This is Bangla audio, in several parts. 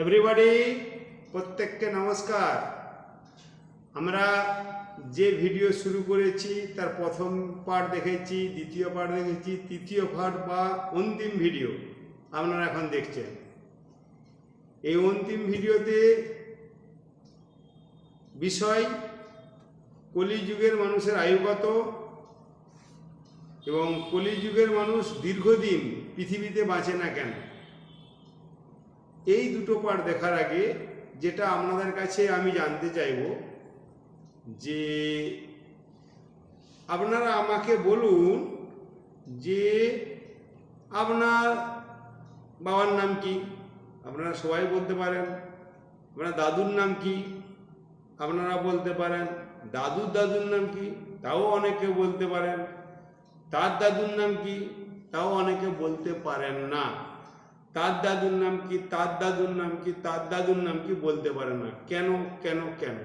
এভরিবডি প্রত্যেককে নমস্কার। আমরা যে ভিডিও শুরু করেছি, তার প্রথম পার্ট দেখেছি, দ্বিতীয় পার্ট দেখেছি, তৃতীয় পার্ট বা অন্তিম ভিডিও আপনারা এখন দেখছেন। এই অন্তিম ভিডিওতে বিষয়, কলিযুগের মানুষের আয়ু কত? এবং কলিযুগের মানুষ দীর্ঘদিন পৃথিবীতে বাঁচে না কেন? এই দুটো পার্ট দেখার আগে যেটা আপনাদের কাছে আমি জানতে চাইব, যে আপনারা আমাকে বলুন যে আপনার বাবার নাম কি? আপনারা সবাই বলতে পারেন। আপনার দাদুর নাম কি? আপনারা বলতে পারেন। দাদুর দাদুর নাম কি? তাও অনেকে বলতে পারেন। তার দাদুর নাম কি? তাও অনেকে বলতে পারেন না। তার দাদুর নাম কি, তার দাদুর নাম কি, তার দাদুর নাম কি বলতে পারে না। কেন কেন কেন?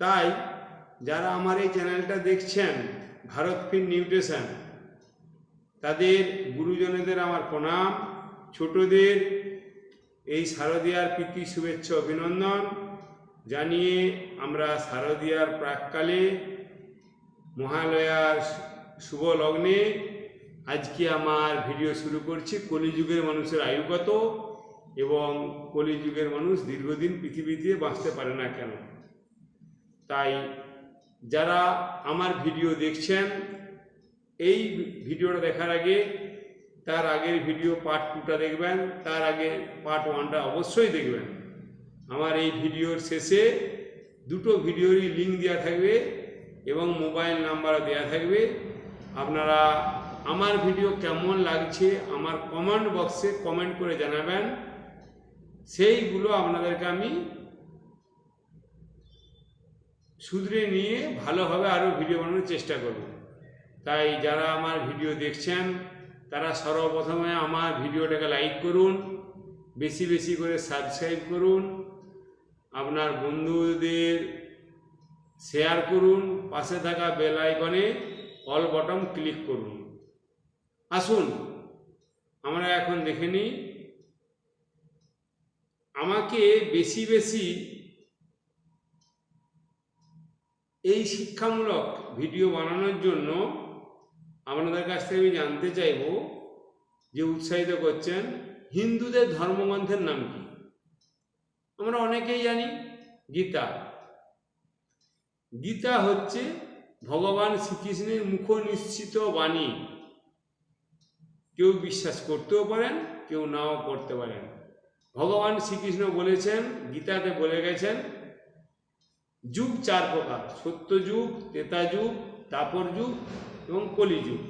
তাই যারা আমার এই চ্যানেলটা দেখছেন, ভারত ফিন নিউট্রিশন, তাদের, গুরুজনেদের আমার প্রণাম। ছোটদের এই শারদীয়ার প্রীতি, শুভেচ্ছা, অভিনন্দন। জানিয়ে আমরা শারদীয়ার প্রাককালে মহালয়ার শুভ লগ্নে আজকে আমার ভিডিও শুরু করছি, কলিযুগের মানুষের আয়ু কত এবং কলিযুগের মানুষ দীর্ঘদিন পৃথিবীতে বাঁচতে পারে না কেন? তাই যারা আমার ভিডিও দেখছেন, এই ভিডিওটা দেখার আগে তার আগের ভিডিও পার্ট টুটা দেখবেন, তার আগে পার্ট ওয়ানটা অবশ্যই দেখবেন। আমার এই ভিডিওর শেষে দুটো ভিডিওরই লিঙ্ক দেওয়া থাকবে এবং মোবাইল নাম্বারও দেওয়া থাকবে। আপনারা আমার ভিডিও কেমন লাগছে, আমার কমেন্ট বক্সে কমেন্ট করে জানাবেন। সেইগুলো আপনাদেরকে আমি শুধরে নিয়ে ভালোভাবে আরও ভিডিও বানানোর চেষ্টা করব। তাই যারা আমার ভিডিও দেখছেন, তারা সর্বপ্রথমে আমার ভিডিওটাকে লাইক করুন, বেশি বেশি করে সাবস্ক্রাইব করুন, আপনার বন্ধুদের শেয়ার করুন, পাশে থাকা বেল আইকনে অল বটম ক্লিক করুন। আসুন, আমরা এখন দেখে নিই, আমাকে বেশি বেশি এই শিক্ষামূলক ভিডিও বানানোর জন্য আপনাদের কাছ থেকে আমি জানতে চাইব যে উৎসাহিত করছেন হিন্দুদের ধর্মগ্রন্থের নাম কি? আমরা অনেকেই জানি গীতা। গীতা হচ্ছে ভগবান শ্রীকৃষ্ণের মুখ নিশ্চিত বাণী। কেউ বিশ্বাস করতেও পারেন, কেউ নাও করতে পারেন। ভগবান শ্রীকৃষ্ণ বলেছেন, গীতাতে বলে গেছেন, যুগ চার প্রকার, সত্য যুগ, তেতা যুগ, তাপর যুগ এবং কলিযুগ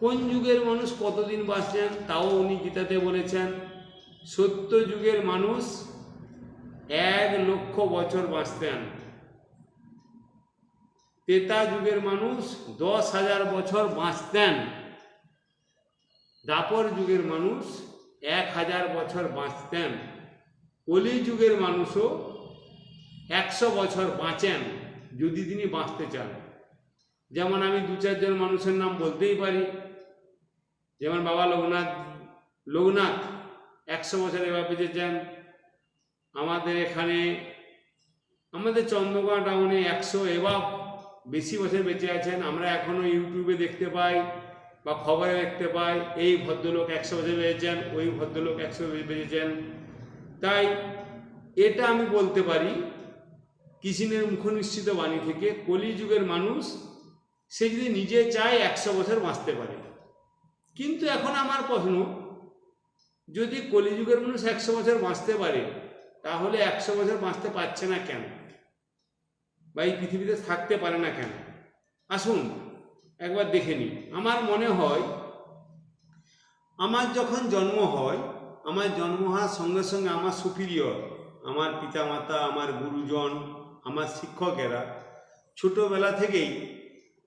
কোন যুগের মানুষ কতদিন বাঁচছেন তাও উনি গীতাতে বলেছেন। সত্য যুগের মানুষ এক লক্ষ বছর বাঁচতেন। তেতা যুগের মানুষ দশ হাজার বছর বাঁচতেন। দাপর যুগের মানুষ এক হাজার বছর বাঁচতেন। কলি যুগের মানুষও একশো বছর বাঁচেন যদি তিনি বাঁচতে চান। যেমন আমি দু চারজন মানুষের নাম বলতেই পারি। যেমন বাবা লোকনাথ লোকনাথ একশো বছর এবার বেঁচেছেন। আমাদের এখানে, আমাদের চন্দ্রকোনা টাউনে একশো এবার বেশি বছর বেঁচে আছেন, আমরা এখনও ইউটিউবে দেখতে পাই বা খবরে দেখতে পাই, এই ভদ্রলোক একশো বছর বেঁচেছেন, ওই ভদ্রলোক একশো বছর বেঁচেছেন। তাই এটা আমি বলতে পারি, কৃষ্ণের মুখনিশ্চিত বাণী থেকে কলিযুগের মানুষ, সে যদি নিজে চায় একশো বছর বাঁচতে পারে। কিন্তু এখন আমার প্রশ্ন, যদি কলিযুগের মানুষ একশো বছর বাঁচতে পারে, তাহলে একশো বছর বাঁচতে পারছে না কেন? বা এই পৃথিবীতে থাকতে পারে না কেন? আসুন, একবার দেখে নিই। আমার মনে হয়, আমার যখন জন্ম হয়, আমার জন্ম হওয়ার সঙ্গে সঙ্গে আমার সুপিরিয়র আমার পিতামাতা, আমার গুরুজন, আমার শিক্ষকেরা ছোটোবেলা থেকেই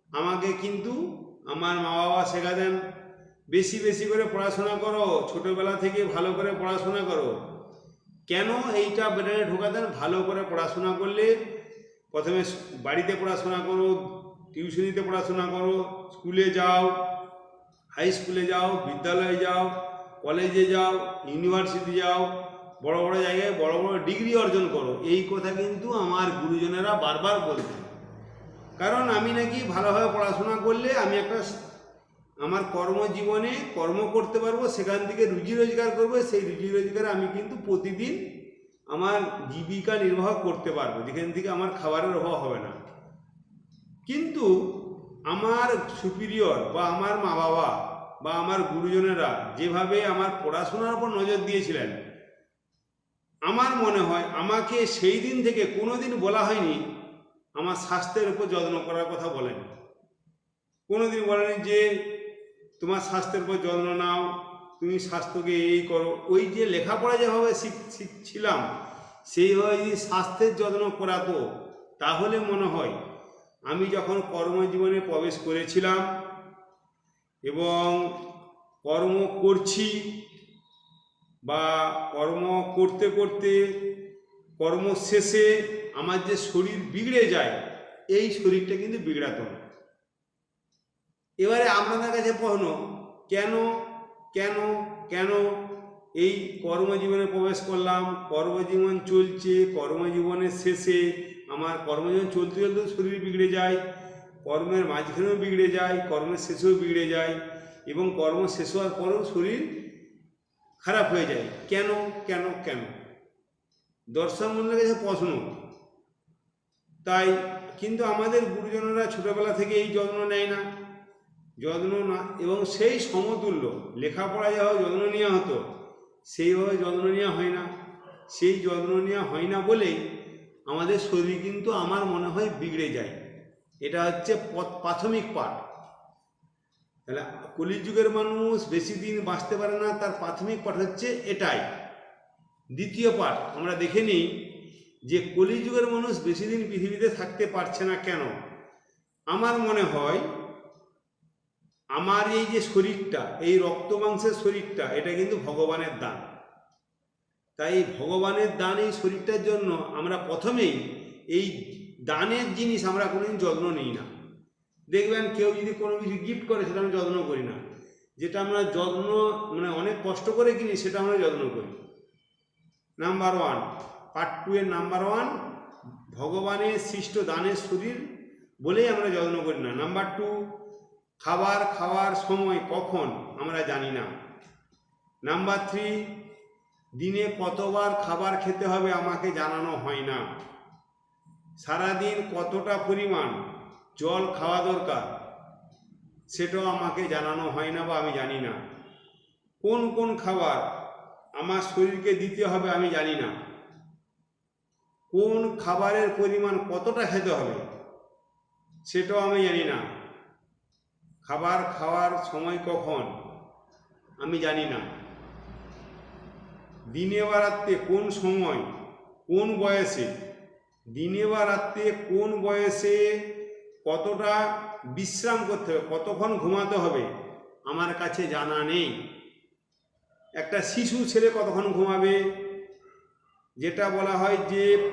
আমাকে কিন্তু আমার মা বাবা শেখাতেন, বেশি বেশি করে পড়াশোনা করো, ছোটোবেলা থেকে ভালো করে পড়াশোনা করো। কেন এইটা ব্রেনে ঢোকাতেন? ভালো করে পড়াশোনা করলে প্রথমে বাড়িতে পড়াশোনা করো, টিউশনিতে পড়াশোনা করো, স্কুলে যাও, হাই স্কুলে যাও, বিদ্যালয়ে যাও, কলেজে যাও, ইউনিভার্সিটি যাও, বড় বড় জায়গায় বড় বড় ডিগ্রি অর্জন করো। এই কথা কিন্তু আমার গুরুজনেরা বারবার বলতেন কারণ আমি নাকি ভালোভাবে পড়াশোনা করলে আমি একটা আমার কর্মজীবনে কর্ম করতে পারব, সেখান থেকে রুজি রোজগার করব, সেই রুজি রোজগারে আমি কিন্তু প্রতিদিন আমার জীবিকা নির্বাহ করতে পারব, যেখান থেকে আমার খাবারের অভাব হবে না। কিন্তু আমার সুপিরিয়র বা আমার মা বাবা বা আমার গুরুজনেরা যেভাবে আমার পড়াশোনার উপর নজর দিয়েছিলেন, আমার মনে হয় আমাকে সেই দিন থেকে কোনো দিন বলা হয়নি, আমার স্বাস্থ্যের উপর যত্ন করার কথা বলেন। কোনোদিন বলেনি যে, তোমার স্বাস্থ্যের উপর যত্ন নাও তুমি স্বাস্থ্যকে এই করো। ওই যে লেখাপড়া যেভাবে শিখ- শিখছিলাম, সেইভাবে যদি স্বাস্থ্যের যত্ন করাতো, তাহলে মনে হয় আমি যখন কর্মজীবনে প্রবেশ করেছিলাম এবং কর্ম করছি বা কর্ম করতে করতে কর্ম শেষে আমার যে শরীর বিগড়ে যায়, এই শরীরটা কিন্তু বিগড়াত না। এবারে আপনাদের কাছে প্রশ্ন, কেন কেন কেন এই কর্মজীবনে প্রবেশ করলাম? কর্মজীবন চলছে, কর্মজীবনের শেষে আমার কর্মজীবন চলতে চলতে শরীর বিগড়ে যায়, কর্মের মাঝখানেও বিগড়ে যায়, কর্মের শেষেও বিগড়ে যায় এবং কর্ম শেষ হওয়ার পরেও শরীর খারাপ হয়ে যায়। কেন কেন কেন? দর্শক মন্ডলের কাছে প্রশ্ন। তাই কিন্তু আমাদের গুরুজনেরা ছোটবেলা থেকে এই যত্ন নেয় না। যত্ন না, এবং সেই সমতুল্য। লেখাপড়া যেভাবে যত্ন নেওয়া হতো সেইভাবে যত্ন নেওয়া হয় না। সেই যত্ন নেওয়া হয় না বলেই আমাদের শরীর কিন্তু আমার মনে হয় বিগড়ে যায়। এটা হচ্ছে প্রাথমিক পাঠ। তাহলে কলিযুগের মানুষ বেশি দিন বাঁচতে পারে না, তার প্রাথমিক পাঠ হচ্ছে এটাই। দ্বিতীয় পাঠ, আমরা দেখে নিই যে কলিযুগের মানুষ বেশি দিন পৃথিবীতে থাকতে পারছে না কেন? আমার মনে হয় আমার এই যে শরীরটা, এই রক্ত মাংসের শরীরটা, এটা কিন্তু ভগবানের দান। তাই ভগবানের দান এই শরীরটার জন্য আমরা প্রথমেই এই দানের জিনিস আমরা কোনোদিন যত্ন নিই না। দেখবেন কেউ যদি কোনো কিছু গিফট করে, সেটা আমরা যত্ন করি না। যেটা আমরা যত্ন মানে অনেক কষ্ট করে কিনি, সেটা আমরা যত্ন করি। নাম্বার ওয়ান পার্ট টু এর নাম্বার ওয়ান ভগবানের সৃষ্ট দানের শরীর বলেই আমরা যত্ন করি না। নাম্বার টু খাবার খাওয়ার সময় কখন? আমরা জানি না। নাম্বার থ্রি দিনে কতবার খাবার খেতে হবে আমাকে জানানো হয় না। সারাদিন কতটা পরিমাণ জল খাওয়া দরকার? সেটাও আমাকে জানানো হয় না বা আমি জানি না। কোন কোন খাবার আমার শরীরকে দিতে হবে আমি জানি না। কোন খাবারের পরিমাণ কতটা খেতে হবে? সেটাও আমি জানি না। খাবার খাওয়ার সময় কখন? আমি জানি না। দিনে বা রাত্রে কোন সময়, কোন বয়সে? দিনে বা রাত্রে কোন বয়সে কতটা বিশ্রাম করতে হবে, কতক্ষণ ঘুমাতে হবে, আমার কাছে জানা নেই। একটা শিশু ছেলে কতক্ষণ ঘুমাবে? যেটা বলা হয় যে,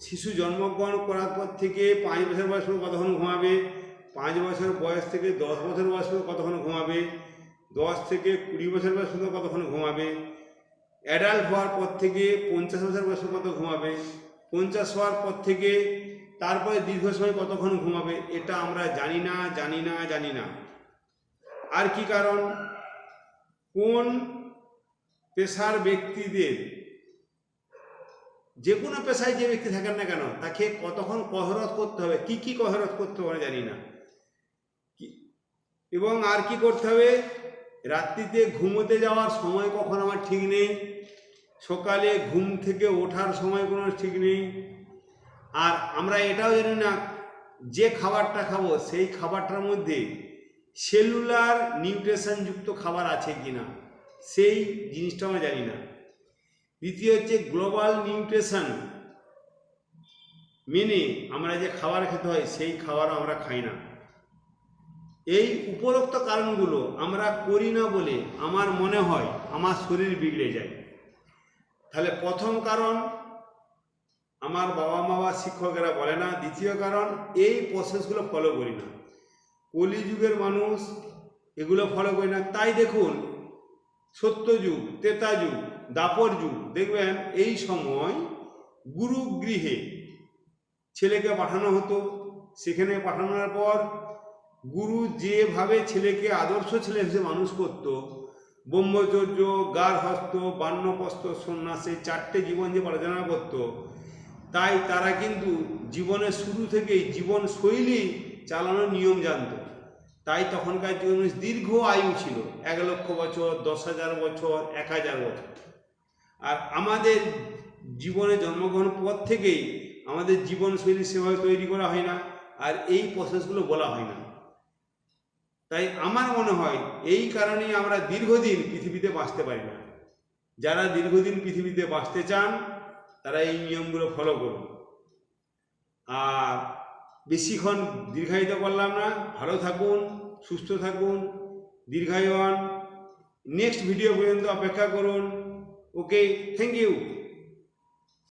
শিশু জন্মগ্রহণ করার পর থেকে পাঁচ বছর বয়স কতক্ষণ ঘুমাবে? পাঁচ বছর বয়স থেকে দশ বছর বয়স পর্যন্ত কতক্ষণ ঘুমাবে? দশ থেকে কুড়ি বছর বয়স পর্যন্ত কতক্ষণ ঘুমাবে? অ্যাডাল্ট হওয়ার পর থেকে পঞ্চাশ বছর বয়স পর্যন্ত ঘুমাবে? পঞ্চাশ হওয়ার পর থেকে তারপরে দীর্ঘ সময় কতক্ষণ ঘুমাবে? এটা আমরা জানি না জানি না জানি না। আর কি কারণ? কোন পেশার ব্যক্তিদের যে কোনো পেশায় যে ব্যক্তি থাকেন না কেন, তাকে কতক্ষণ কহরত করতে হবে? কি কি কহরত করতে হবে জানি না। এবং আর কি করতে হবে? রাত্রিতে ঘুমোতে যাওয়ার সময় কখন আমার ঠিক নেই? সকালে ঘুম থেকে ওঠার সময় কোনো ঠিক নেই। আর আমরা এটাও জানি না, যে খাবারটা খাব, সেই খাবারটার মধ্যে সেলুলার নিউট্রিশনযুক্ত খাবার আছে কি না সেই জিনিসটা আমরা জানি না। দ্বিতীয় হচ্ছে গ্লোবাল নিউট্রিশন, মেনে আমরা যে খাবার খেতে হয়, সেই খাবার আমরা খাই না। এই উপরোক্ত কারণগুলো আমরা করি না বলে আমার মনে হয় আমার শরীর বিগড়ে যায়। তাহলে প্রথম কারণ আমার বাবা মা বা শিক্ষকেরা বলে না। দ্বিতীয় কারণ, এই প্রসেসগুলো ফলো করি না। কলিযুগের মানুষ এগুলো ফলো করি না। তাই দেখুন সত্যযুগ তেতা যুগ, দাপর যুগ, দেখবেন এই সময় গুরুগৃহে ছেলেকে পাঠানো হতো। সেখানে পাঠানোর পর গুরু যেভাবে ছেলেকে আদর্শ ছেলে হিসেবে মানুষ করত, ব্রহ্মচর্য গার্হস্থ বান্যপস্ত সন্ন্যাসে, চারটে জীবন যে পরিচালনা করত, তাই তারা কিন্তু জীবনের শুরু থেকেই জীবন শৈলী চালানোর নিয়ম জানতো। তাই তখনকার জীবন দীর্ঘ আয়ু ছিল, এক লক্ষ বছর, দশ হাজার বছর, এক হাজার বছর। আর আমাদের জীবনে জন্মগ্রহণ পর থেকেই আমাদের জীবনশৈলী সেভাবে তৈরি করা হয় না, আর এই প্রসেসগুলো বলা হয় না। তাই আমার মনে হয় এই কারণেই আমরা দীর্ঘদিন পৃথিবীতে বাঁচতে পারি না। যারা দীর্ঘদিন পৃথিবীতে বাঁচতে চান, তারা এই নিয়মগুলো ফলো করুন। আর বেশিক্ষণ দীর্ঘায়িত করলাম না। ভালো থাকুন, সুস্থ থাকুন দীর্ঘায়ন নেক্সট ভিডিও পর্যন্ত অপেক্ষা করুন। Okay thank you